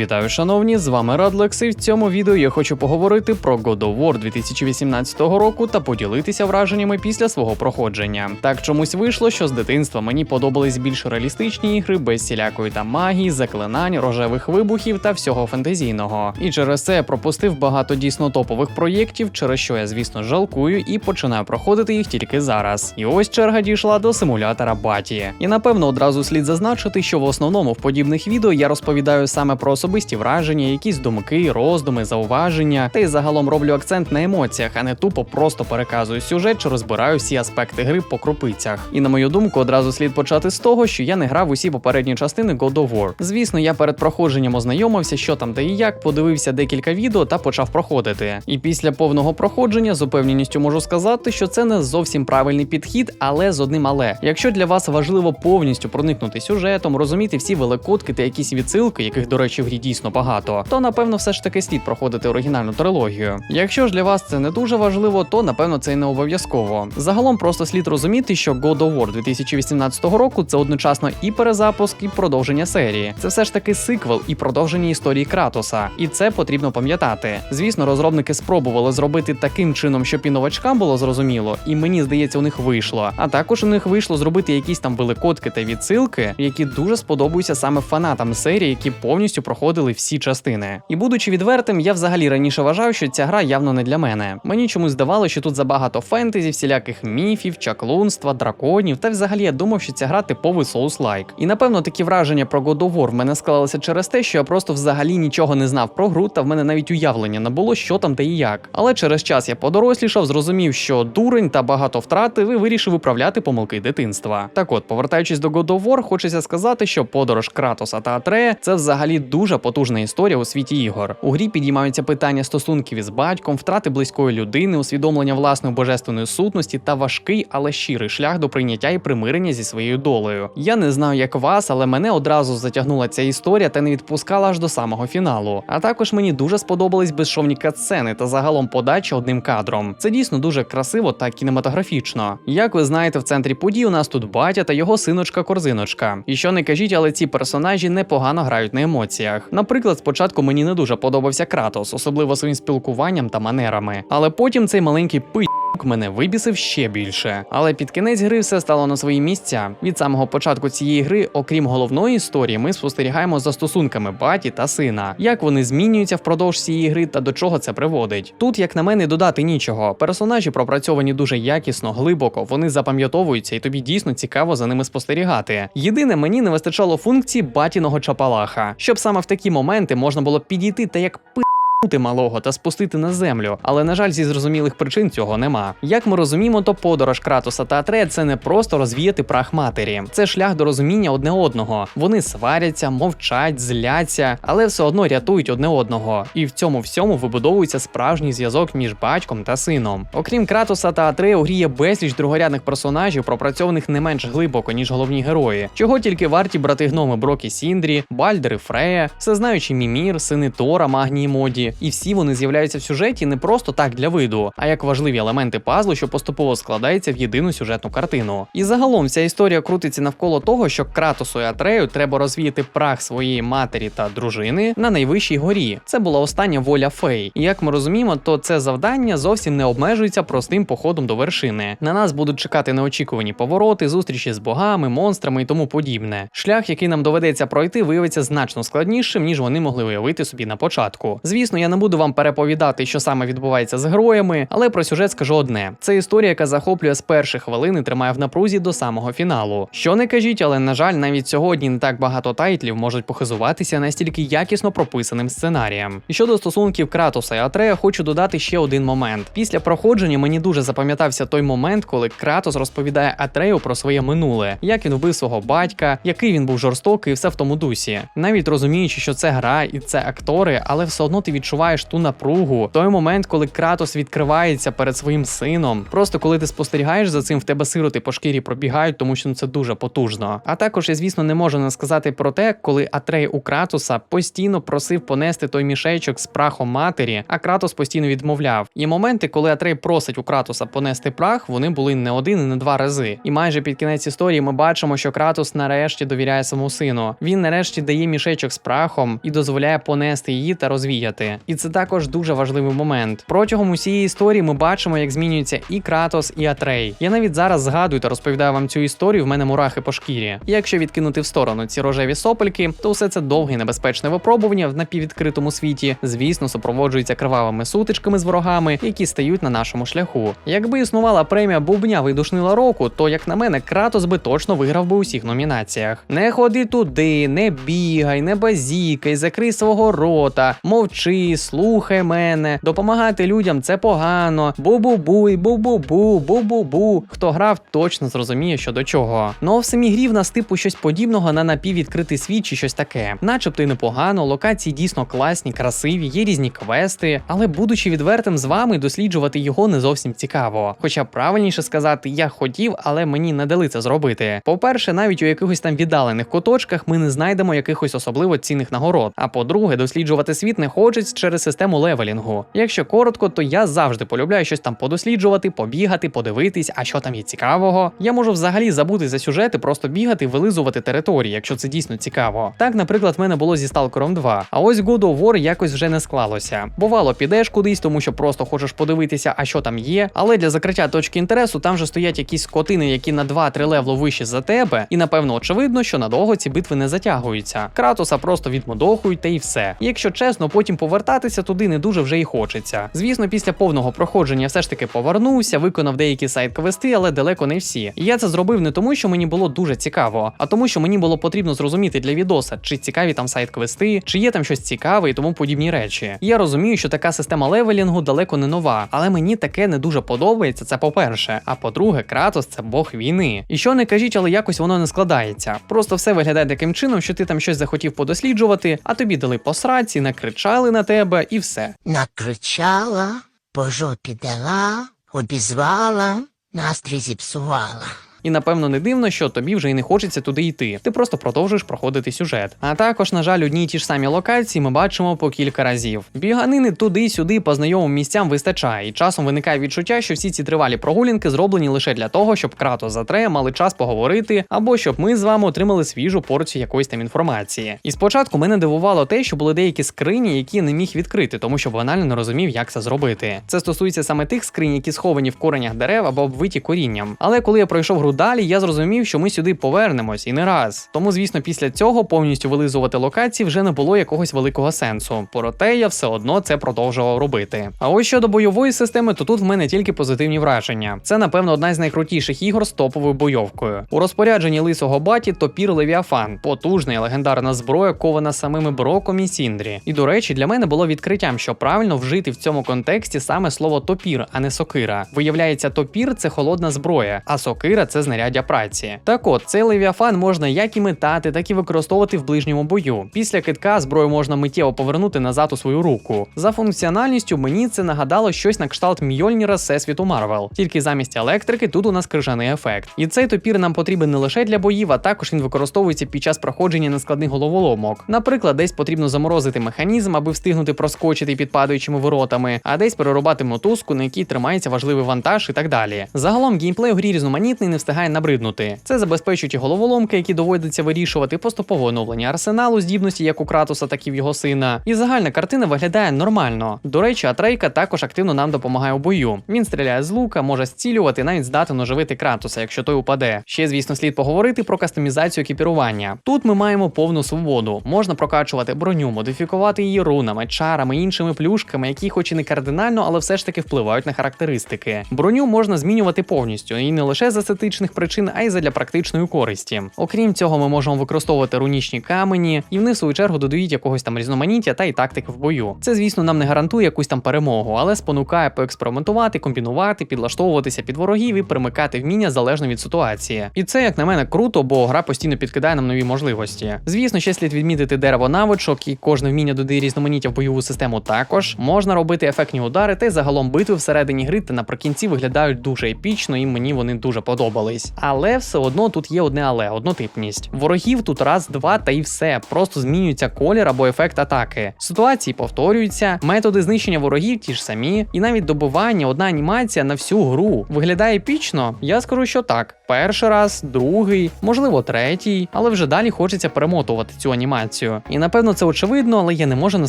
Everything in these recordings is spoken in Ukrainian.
Вітаю, шановні! З вами Радлекс, і в цьому відео я хочу поговорити про God of War 2018 року та поділитися враженнями після свого проходження. Так чомусь вийшло, що з дитинства мені подобались більш реалістичні ігри без всілякої там магії, заклинань, рожевих вибухів та всього фентезійного. І через це я пропустив багато дійсно топових проєктів, через що я, звісно, жалкую і починаю проходити їх тільки зараз. І ось черга дійшла до симулятора Баті. І напевно одразу слід зазначити, що в основному в подібних відео я розповідаю саме про особисті враження, якісь думки, роздуми, зауваження, та й загалом роблю акцент на емоціях, а не тупо просто переказую сюжет чи розбираю всі аспекти гри по крупицях. І на мою думку, одразу слід почати з того, що я не грав усі попередні частини God of War. Звісно, я перед проходженням ознайомився, що там де і як, подивився декілька відео та почав проходити. І після повного проходження з упевненістю можу сказати, що це не зовсім правильний підхід, але з одним але. Якщо для вас важливо повністю проникнути сюжетом, розуміти всі великодки та якісь відсилки, яких, до речі, в грі дійсно багато, то напевно все ж таки слід проходити оригінальну трилогію. Якщо ж для вас це не дуже важливо, то напевно це й не обов'язково. Загалом просто слід розуміти, що God of War 2018 року це одночасно і перезапуск, і продовження серії. Це все ж таки сиквел і продовження історії Кратоса, і це потрібно пам'ятати. Звісно, розробники спробували зробити таким чином, щоб і новачкам було зрозуміло, і мені здається, у них вийшло. А також у них вийшло зробити якісь там великодки та відсилки, які дуже сподобаються саме фанатам серії, які повністю проходили всі частини. І будучи відвертим, я взагалі раніше вважав, що ця гра явно не для мене. Мені чомусь здавалося, що тут забагато фентезі, всіляких міфів, чаклунства, драконів, та взагалі я думав, що ця гра типовий соус-лайк. І напевно такі враження про God of War в мене склалися через те, що я просто взагалі нічого не знав про гру, та в мене навіть уявлення не було, що там та і як. Але через час я подорослішав, зрозумів, що дурень та багато втратив і вирішив виправляти помилки дитинства. Так от, повертаючись до God of War, хочеться сказати, що подорож Кратоса та Атрея це взагалі дуже потужна історія у світі ігор. У грі підіймаються питання стосунків із батьком, втрати близької людини, усвідомлення власної божественної сутності та важкий, але щирий шлях до прийняття і примирення зі своєю долею. Я не знаю, як вас, але мене одразу затягнула ця історія та не відпускала аж до самого фіналу. А також мені дуже сподобались безшовні катсцени та загалом подача одним кадром. Це дійсно дуже красиво та кінематографічно. Як ви знаєте, в центрі подій у нас тут батя та його синочка Корзиночка. І що не кажіть, але ці персонажі непогано грають на емоціях. Наприклад, спочатку мені не дуже подобався Кратос, особливо своїм спілкуванням та манерами. Але потім цей маленький пи. Мене вибісив ще більше, але під кінець гри все стало на свої місця. Від самого початку цієї гри, окрім головної історії, ми спостерігаємо за стосунками баті та сина, як вони змінюються впродовж цієї гри та до чого це приводить. Тут, як на мене, додати нічого. Персонажі пропрацьовані дуже якісно, глибоко, вони запам'ятовуються, і тобі дійсно цікаво за ними спостерігати. Єдине, мені не вистачало функції батіного чапалаха, щоб саме в такі моменти можна було підійти та як пи. Малого та спустити на землю, але на жаль, зі зрозумілих причин цього нема. Як ми розуміємо, то подорож Кратоса та Атрея це не просто розвіяти прах матері, це шлях до розуміння одне одного. Вони сваряться, мовчать, зляться, але все одно рятують одне одного. І в цьому всьому вибудовується справжній зв'язок між батьком та сином. Окрім Кратоса та Атрея, у грі є безліч другорядних персонажів, пропрацьованих не менш глибоко, ніж головні герої. Чого тільки варті брати гноми Брокі Сіндрі, Бальдер і Фрея, всезнаючий Мімір, сини Тора, Магнії Моді і всі вони з'являються в сюжеті не просто так для виду, а як важливі елементи пазлу, що поступово складається в єдину сюжетну картину. І загалом вся історія крутиться навколо того, що Кратосу і Атрею треба розвіяти прах своєї матері та дружини на найвищій горі. Це була остання воля фей. І як ми розуміємо, то це завдання зовсім не обмежується простим походом до вершини. На нас будуть чекати неочікувані повороти, зустрічі з богами, монстрами і тому подібне. Шлях, який нам доведеться пройти, виявиться значно складнішим, ніж вони могли уявити собі на початку. Звісно, я не буду вам переповідати, що саме відбувається з героями, але про сюжет скажу одне: це історія, яка захоплює з перших хвилин і тримає в напрузі до самого фіналу. Що не кажіть, але на жаль, навіть сьогодні не так багато тайтлів можуть похизуватися настільки якісно прописаним сценарієм. І щодо стосунків Кратоса і Атрея, хочу додати ще один момент. Після проходження мені дуже запам'ятався той момент, коли Кратос розповідає Атрею про своє минуле, як він вбив свого батька, який він був жорстокий, і все в тому дусі. Навіть розуміючи, що це гра і це актори, але все одно ти відчуваєш відчуваєш ту напругу, той момент, коли Кратос відкривається перед своїм сином. Просто коли ти спостерігаєш за цим, в тебе сироти по шкірі пробігають, тому що ну, це дуже потужно. А також я, звісно, не можу не сказати про те, коли Атрей у Кратоса постійно просив понести той мішечок з прахом матері, а Кратос постійно відмовляв. Є моменти, коли Атрей просить у Кратоса понести прах, вони були не один і не два рази. І майже під кінець історії ми бачимо, що Кратос нарешті довіряє своєму сину. Він нарешті дає мішечок з прахом і дозволяє понести її та розвіяти. І це також дуже важливий момент. Протягом усієї історії ми бачимо, як змінюються і Кратос, і Атрей. Я навіть зараз згадую та розповідаю вам цю історію. В мене мурахи по шкірі. І якщо відкинути в сторону ці рожеві сопельки, то все це довге небезпечне випробування в напіввідкритому світі, звісно, супроводжується кривавими сутичками з ворогами, які стають на нашому шляху. Якби існувала премія Бубня видушнила року, то як на мене, Кратос би точно виграв би у всіх номінаціях. Не ходи туди, не бігай, не базікай, закрий свого рота, мовчи, слухай мене, допомагати людям це погано. Бу-бу-буй, бу-бу-бу, бу-бу-бу. Хто грав, точно зрозуміє, що до чого. Ну а в самій грі в нас типу щось подібного на напіввідкритий світ чи щось таке. Начебто й непогано, локації дійсно класні, красиві, є різні квести, але будучи відвертим з вами, досліджувати його не зовсім цікаво. Хоча правильніше сказати, я хотів, але мені не дали це зробити. По-перше, навіть у якихось там віддалених куточках ми не знайдемо якихось особливо цінних нагород. А по-друге, досліджувати світ не хочеться через систему левелінгу. Якщо коротко, то я завжди полюбляю щось там подосліджувати, побігати, подивитись, а що там є цікавого. Я можу взагалі забути за сюжети, просто бігати, вилизувати території, якщо це дійсно цікаво. Так, наприклад, в мене було зі Stalker 2, а ось God of War якось вже не склалося. Бувало, підеш кудись, тому що просто хочеш подивитися, а що там є. Але для закриття точки інтересу там же стоять якісь скотини, які на 2-3 левло вище за тебе, і напевно очевидно, що надовго ці битви не затягуються. Кратоса просто відмодохують та і все. Якщо чесно, потім повертатися туди не дуже вже і хочеться. Звісно, після повного проходження все ж таки повернувся, виконав деякі сайт-квести, але далеко не всі. І я це зробив не тому, що мені було дуже цікаво, а тому, що мені було потрібно зрозуміти для відоса, чи цікаві там сайт-квести, чи є там щось цікаве і тому подібні речі. Я розумію, що така система левелінгу далеко не нова, але мені таке не дуже подобається. Це по-перше. А по-друге, Кратос це бог війни. І що не кажіть, але якось воно не складається. Просто все виглядає таким чином, що ти там щось захотів подосліджувати, а тобі дали по сраці, накричали на тебе і все. Накричала, по жопі дала, обізвала, настрій зіпсувала. І напевно не дивно, що тобі вже й не хочеться туди йти. Ти просто продовжуєш проходити сюжет. А також, на жаль, одні й ті ж самі локації ми бачимо по кілька разів. Біганини туди-сюди по знайомим місцям вистачає, і часом виникає відчуття, що всі ці тривалі прогулянки зроблені лише для того, щоб Кратос за Трея мали час поговорити, або щоб ми з вами отримали свіжу порцію якоїсь там інформації. І спочатку мене дивувало те, що були деякі скрині, які я не міг відкрити, тому що банально не розумів, як це зробити. Це стосується саме тих скринь, які сховані в коренях дерев або обвиті корінням. Але коли я пройшов гру далі, я зрозумів, що ми сюди повернемось і не раз. Тому, звісно, після цього повністю вилизувати локації вже не було якогось великого сенсу. Проте я все одно це продовжував робити. А ось щодо бойової системи, то тут в мене тільки позитивні враження. Це, напевно, одна з найкрутіших ігор з топовою бойовкою. У розпорядженні лисого баті топір Левіафан, потужна і легендарна зброя, кована самими Броком і Сіндрі. І до речі, для мене було відкриттям, що правильно вжити в цьому контексті саме слово топір, а не сокира. Виявляється, топір це холодна зброя, а сокира це знаряддя праці. Так от, цей левіафан можна як і метати, так і використовувати в ближньому бою. Після китка зброю можна миттєво повернути назад у свою руку. За функціональністю мені це нагадало щось на кшталт Мьольніра Всесвіту Марвел. Тільки замість електрики тут у нас крижаний ефект. І цей топір нам потрібен не лише для боїв, а також він використовується під час проходження нескладних головоломок. Наприклад, десь потрібно заморозити механізм, аби встигнути проскочити під падаючими воротами, а десь перерубати мотузку, на якій тримається важливий вантаж і так далі. Загалом геймплей у грі різноманітний не встигає набриднути. Це забезпечують і головоломки, які доводиться вирішувати, поступове оновлення арсеналу здібності як у Кратоса, так і в його сина. І загальна картина виглядає нормально. До речі, Атрейка також активно нам допомагає у бою. Він стріляє з лука, може зцілювати, навіть здатен оживити Кратоса, якщо той упаде. Ще, звісно, слід поговорити про кастомізацію екіпірування. Тут ми маємо повну свободу. Можна прокачувати броню, модифікувати її рунами, чарами, іншими плюшками, які, хоч і не кардинально, але все ж таки впливають на характеристики. Броню можна змінювати повністю, і не лише з естетичних естетичних причин, а й задля практичної користі. Окрім цього, ми можемо використовувати рунічні камені, і вони в свою чергу додають якогось там різноманіття та й тактики в бою. Це, звісно, нам не гарантує якусь там перемогу, але спонукає поекспериментувати, комбінувати, підлаштовуватися під ворогів і примикати вміння залежно від ситуації. І це, як на мене, круто, бо гра постійно підкидає нам нові можливості. Звісно, ще слід відмітити дерево навичок, і кожне вміння додає різноманіття в бойову систему також. Можна робити ефектні удари, та й загалом битви всередині гри та наприкінці виглядають дуже епічно, і мені вони дуже подобались. Але все одно тут є одне але однотипність. Ворогів тут раз, два та і все. Просто змінюється колір або ефект атаки. Ситуації повторюються, методи знищення ворогів ті ж самі, і навіть добивання, одна анімація на всю гру виглядає епічно. Я скажу, що так. Перший раз, другий, можливо, третій, але вже далі хочеться перемотувати цю анімацію. І напевно це очевидно, але я не можу не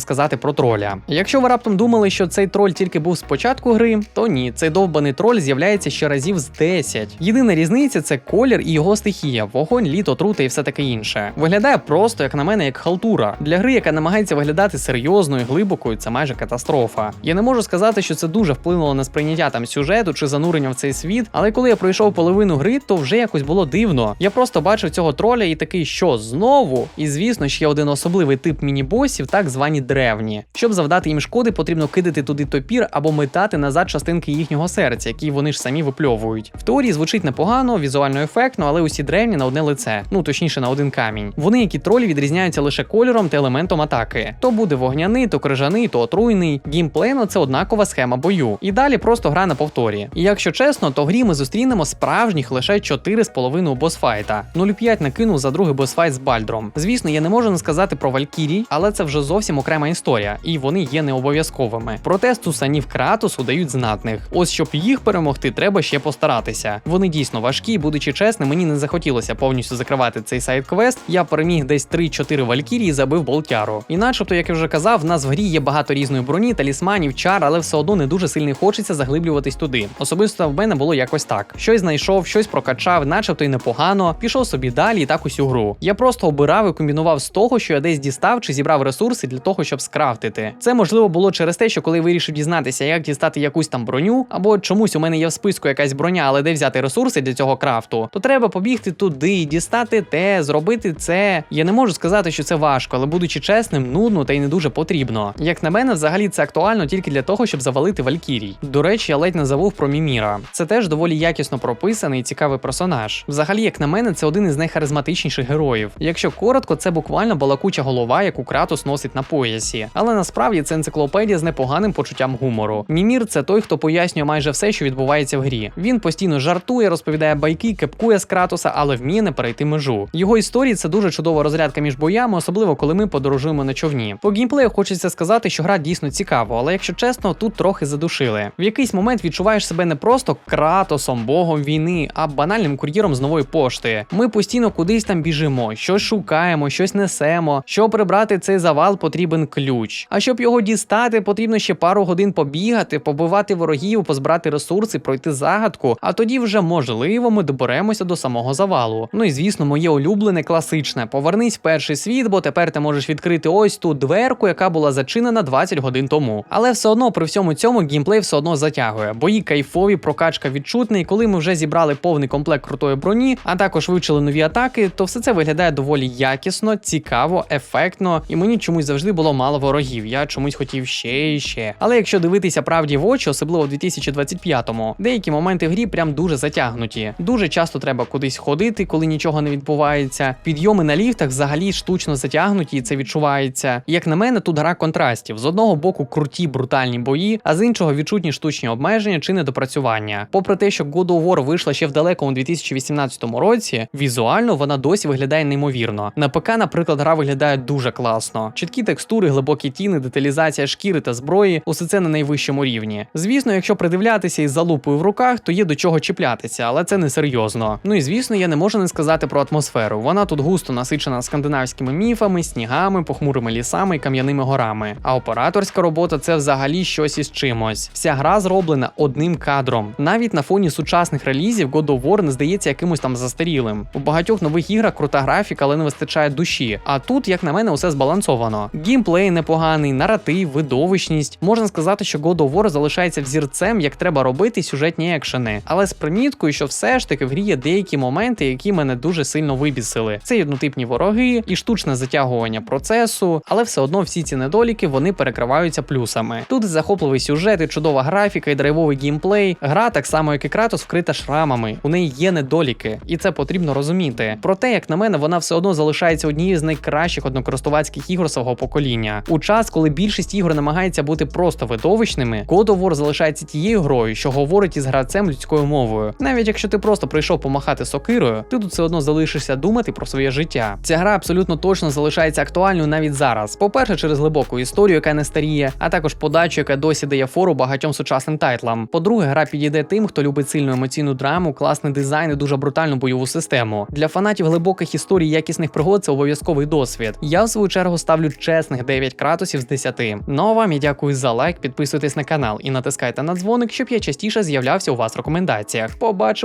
сказати про троля. Якщо ви раптом думали, що цей троль тільки був з початку гри, то ні, цей довбаний троль з'являється ще разів з 10. Єдина різниця це колір і його стихія, вогонь, літо, трута і все таке інше. Виглядає просто, як на мене, як халтура. Для гри, яка намагається виглядати серйозною, глибокою, це майже катастрофа. Я не можу сказати, що це дуже вплинуло на сприйняття там сюжету чи занурення в цей світ, але коли я пройшов половину гри, то вже якось було дивно. Я просто бачив цього троля і такий, що знову? І звісно, ще один особливий тип міні-босів, так звані древні. Щоб завдати їм шкоди, потрібно кидати туди топір або метати назад частинки їхнього серця, які вони ж самі випльовують. В теорії звучить непогано, візуально ефектно, але усі древні на одне лице, ну точніше на один камінь. Вони, як і тролі, відрізняються лише кольором та елементом атаки. То буде вогняний, то крижаний, то отруйний. Геймплейно це однакова схема бою. І далі просто гра на повторі. І якщо чесно, то грі ми зустрінемо справжніх лише 4,5 босфайта. 0,5 накинув за другий босфайт з Бальдром. Звісно, я не можу не сказати про Валькірій, але це вже зовсім окрема історія, і вони є не обов'язковими. Проте стусанів Кратосу дають знатних. Ось щоб їх перемогти, треба ще постаратися. Вони дійсно важкі, будучи чесним, мені не захотілося повністю закривати цей сайт-квест. Я переміг десь 3-4 Валькірії і забив болтяру. І начебто, як я вже казав, в нас в грі є багато різної броні, талісманів, чар, але все одно не дуже сильно хочеться заглиблюватись туди. Особисто в мене було якось так: щось знайшов, щось прокачав, начебто й непогано, пішов собі далі і так усю гру. Я просто обирав і комбінував з того, що я десь дістав чи зібрав ресурси для того, щоб скрафтити. Це можливо було через те, що коли вирішив дізнатися, як дістати якусь там броню, або чомусь у мене є в списку якась броня, але де взяти ресурси для цього крафту, то треба побігти туди, дістати те, зробити це. Я не можу сказати, що це важко, але будучи чесним, нудно та й не дуже потрібно. Як на мене, взагалі це актуально тільки для того, щоб завалити Валькірій. До речі, я ледь не забув про Міміра. Це теж доволі якісно прописаний і цікавий персонаж. Взагалі, як на мене, це один із найхаризматичніших героїв. Якщо коротко, це буквально балакуча голова, яку Кратос носить на поясі. Але насправді це енциклопедія з непоганим почуттям гумору. Мімір це той, хто пояснює майже все, що відбувається в грі. Він постійно жартує, розповідає байки, кепкує з Кратоса, але вміє не перейти межу. Його історії це дуже чудова розрядка між боями, особливо коли ми подорожуємо на човні. По геймплею хочеться сказати, що гра дійсно цікава, але якщо чесно, тут трохи задушили. В якийсь момент відчуваєш себе не просто кратосом, богом війни, а банальним кур'єром з нової пошти. Ми постійно кудись там біжимо, щось шукаємо, щось несемо. Щоб прибрати цей завал, потрібен ключ. А щоб його дістати, потрібно ще пару годин побігати, побивати ворогів, позбирати ресурси, пройти загадку. А тоді вже можливо ми доберемося до самого завалу. Ну і звісно, моє улюблене класичне. Повернись перший світ, бо тепер ти можеш відкрити ось ту дверку, яка була зачинена 20 годин тому. Але все одно при всьому цьому геймплей все одно затягує. Бої кайфові, прокачка відчутна, і коли ми вже зібрали повний комплект крутої броні, а також вивчили нові атаки, то все це виглядає доволі якісно, цікаво, ефектно, і мені чомусь завжди було мало ворогів. Я чомусь хотів ще і ще. Але якщо дивитися правді в очі, особливо в 2025-му, деякі моменти в грі прям дуже затягнуті. Дуже часто треба кудись ходити, коли нічого не відбувається. Підйоми на ліфтах взагалі штучно затягнуті, і це відчувається. Як на мене, тут гра контрастів: з одного боку круті брутальні бої, а з іншого відчутні штучні обмеження чи недопрацювання. Попри те, що God of War вийшла ще в далекому 2018 році, візуально вона досі виглядає неймовірно. На ПК, наприклад, гра виглядає дуже класно. Чіткі текстури, глибокі тіни, деталізація шкіри та зброї усе це на найвищому рівні. Звісно, якщо придивлятися із залупою в руках, то є до чого чіплятися, але це не серйозно. Ну і звісно, я не можу не сказати про атмосферу. Вона тут густо насичена скандинавськими міфами, снігами, похмурими лісами і кам'яними горами. А операторська робота це взагалі щось із чимось. Вся гра зроблена одним кадром. Навіть на фоні сучасних релізів God of War не здається якимось там застарілим. У багатьох нових іграх крута графіка, але не вистачає душі. А тут, як на мене, усе збалансовано. Геймплей непоганий, наратив, видовищність. Можна сказати, що God of War залишається взірцем, як треба робити сюжетні екшени, але з приміткою, що все все ж таки в грі є деякі моменти, які мене дуже сильно вибісили. Це однотипні вороги і штучне затягування процесу, але все одно всі ці недоліки вони перекриваються плюсами. Тут захопливий сюжет, і чудова графіка, і драйвовий геймплей. Гра так само, як і Кратос, вкрита шрамами. У неї є недоліки, і це потрібно розуміти. Проте, як на мене, вона все одно залишається однією з найкращих однокористувацьких ігор свого покоління. У час, коли більшість ігор намагається бути просто видовищними, God of War залишається тією грою, що говорить із гравцем людською мовою. Навіть якщо ти просто прийшов помахати сокирою, ти тут все одно залишишся думати про своє життя. Ця гра абсолютно точно залишається актуальною навіть зараз. По-перше, через глибоку історію, яка не старіє, а також подачу, яка досі дає фору багатьом сучасним тайтлам. По-друге, гра підійде тим, хто любить сильну емоційну драму, класний дизайн і дуже брутальну бойову систему. Для фанатів глибоких історій, якісних пригод це обов'язковий досвід. Я в свою чергу ставлю чесних 9 кратусів з 10. Ну а вам я дякую за лайк, підписуйтесь на канал і натискайте на дзвоник, щоб я частіше з'являвся у вас в рекомендаціях.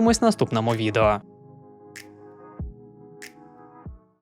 Побачимось в наступному відео.